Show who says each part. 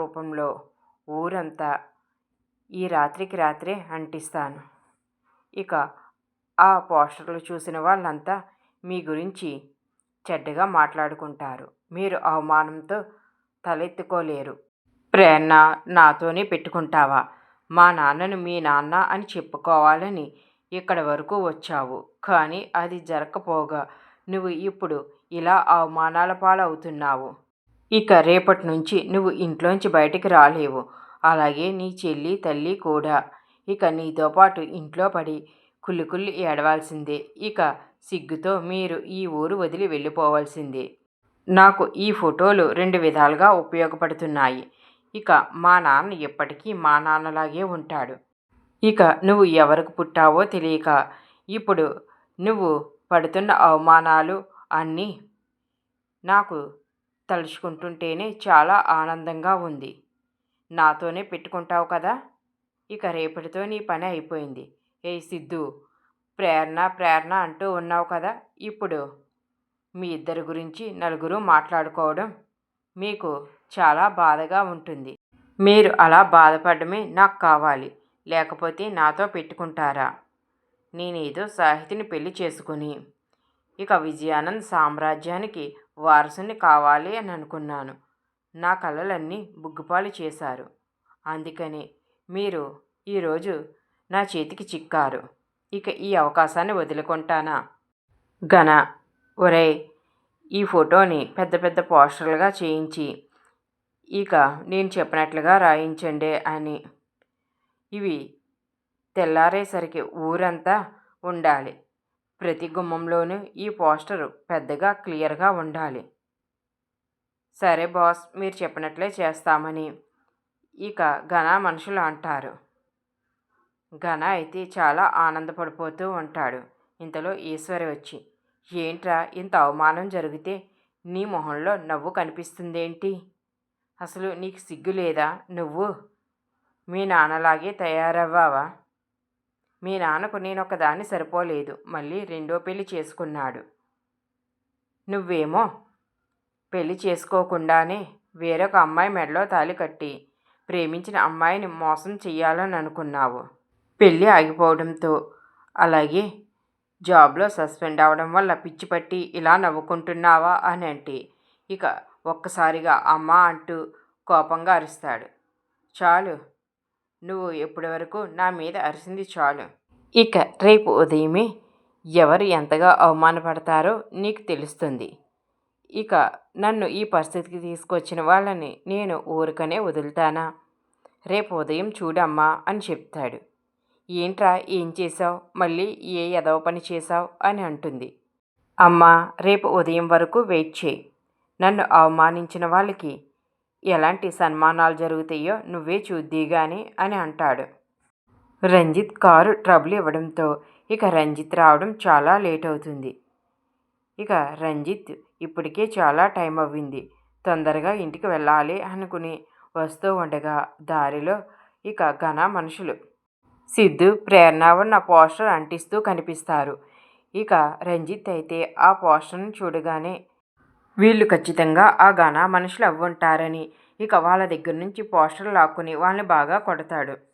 Speaker 1: రూపంలో ఊరంతా ఈ రాత్రికి రాత్రే అంటిస్తాను. ఇక ఆ పోస్టర్లు చూసిన వాళ్ళంతా మీ గురించి చెడ్డగా మాట్లాడుకుంటారు. మీరు అవమానంతో తలెత్తుకోలేరు. ప్రేరణ నాతోనే పెట్టుకుంటావా? మా నాన్నను మీ నాన్న అని చెప్పుకోవాలని ఇక్కడ వరకు వచ్చావు. కానీ అది జరగకపోగా నువ్వు ఇప్పుడు ఇలా అవమానాల పాలవుతున్నావు. ఇక రేపటి నుంచి నువ్వు ఇంట్లోంచి బయటికి రాలేవు. అలాగే నీ చెల్లి తల్లి కూడా. ఇక నీతో పాటు ఇంట్లో పడి కుల్లికుల్లి ఏడవాల్సిందే. ఇక సిగ్గుతో మీరు ఈ ఊరు వదిలి వెళ్ళిపోవాల్సిందే. నాకు ఈ ఫోటోలు రెండు విధాలుగా ఉపయోగపడుతున్నాయి. ఇక మా నాన్న ఎప్పటికీ మా నాన్నలాగే ఉంటాడు. ఇక నువ్వు ఎవరికి పుట్టావో తెలియక ఇప్పుడు నువ్వు పడుతున్న అవమానాలు అన్నీ నాకు తలుచుకుంటుంటేనే చాలా ఆనందంగా ఉంది. నాతోనే పెట్టుకుంటావు కదా? ఇక రేపటితో నీ పని అయిపోయింది. ఏ సిద్ధు ప్రేరణ ప్రేరణ అంటూ ఉన్నావు కదా? ఇప్పుడు మీ ఇద్దరి గురించి నలుగురు మాట్లాడుకోవడం మీకు చాలా బాధగా ఉంటుంది. మీరు అలా బాధపడమే నాకు కావాలి. లేకపోతే నాతో పెట్టుకుంటారా? నేనేదో సాహితిని పెళ్ళి చేసుకుని ఇక విజయానంద్ సామ్రాజ్యానికి వారసుని కావాలి అని అనుకున్నాను. నా కలలన్నీ బుగ్గుపాలు చేశారు. అందుకని మీరు ఈరోజు నా చేతికి చిక్కారు. ఇక ఈ అవకాశాన్ని వదులుకుంటానా? ఘన ఒరే ఈ ఫోటోని పెద్ద పెద్ద పోస్టర్లుగా చేయించి ఇక నేను చెప్పినట్లుగా రాయించండి అని. ఇవి తెల్లారేసరికి ఊరంతా ఉండాలి. ప్రతి గుమ్మంలోనూ ఈ పోస్టరు పెద్దగా క్లియర్గా ఉండాలి. సరే బాస్ మీరు చెప్పినట్లే చేస్తామని. ఇక ఘన మనుషులు అంటారు. ఘన అయితే చాలా ఆనందపడిపోతూ ఉంటాడు. ఇంతలో ఈశ్వరి వచ్చి ఏంట్రా ఇంత అవమానం జరిగితే నీ మొహంలో నవ్వు కనిపిస్తుందేంటి? అసలు నీకు సిగ్గు లేదా నువ్వు? మీ నాన్నలాగే తయారవ్వావా? మీ నాన్నకు నేను ఒకదాన్ని సరిపోలేదు. మళ్ళీ రెండో పెళ్ళి చేసుకున్నాడు. నువ్వేమో పెళ్ళి చేసుకోకుండానే వేరొక అమ్మాయి మెడలో తాలి కట్టి ప్రేమించిన అమ్మాయిని మోసం చెయ్యాలని అనుకున్నావు. పెళ్ళి ఆగిపోవడంతో అలాగే జాబ్లో సస్పెండ్ అవడం వల్ల పిచ్చి పట్టి ఇలా నవ్వుకుంటున్నావా అని అంటే ఇక ఒక్కసారిగా అమ్మ అంటూ కోపంగా అరుస్తాడు. చాలు నువ్వు ఇప్పటి వరకు నా మీద అరిసింది చాలు. ఇక రేపు ఉదయమే ఎవరు ఎంతగా అవమానపడతారో నీకు తెలుస్తుంది. ఇక నన్ను ఈ పరిస్థితికి తీసుకొచ్చిన వాళ్ళని నేను ఊరికనే వదులుతానా? రేపు ఉదయం చూడమ్మా అని చెప్తాడు. ఏంట్రా ఏం చేశావు? మళ్ళీ ఏ ఎదవ పని చేశావు? అని అంటుంది. అమ్మా రేపు ఉదయం వరకు వెయిట్ చేయి. నన్ను అవమానించిన వాళ్ళకి ఎలాంటి సన్మానాలు జరుగుతాయో నువ్వే చూద్దీగాని అని అంటాడు. రంజిత్ కారు ట్రబుల్ ఇవ్వడంతో ఇక రంజిత్ రావడం చాలా లేట్ అవుతుంది. ఇక రంజిత్ ఇప్పటికే చాలా టైం అవ్వింది. తొందరగా ఇంటికి వెళ్ళాలి అనుకుని వస్తూ ఉండగా దారిలో ఇక ఘన మనుషులు. సిద్ధు ప్రేరణ ఉన్న పోస్టర్ అంటిస్తూ కనిపిస్తారు. ఇక రంజిత్ అయితే ఆ పోస్టర్ని చూడగానే వీళ్ళు ఖచ్చితంగా ఆ ఘన మనుషులు అవ్వుంటారని. ఇక వాళ్ళ దగ్గర నుంచి పోస్టర్లు లాక్కుని వాళ్ళని బాగా కొడతాడు.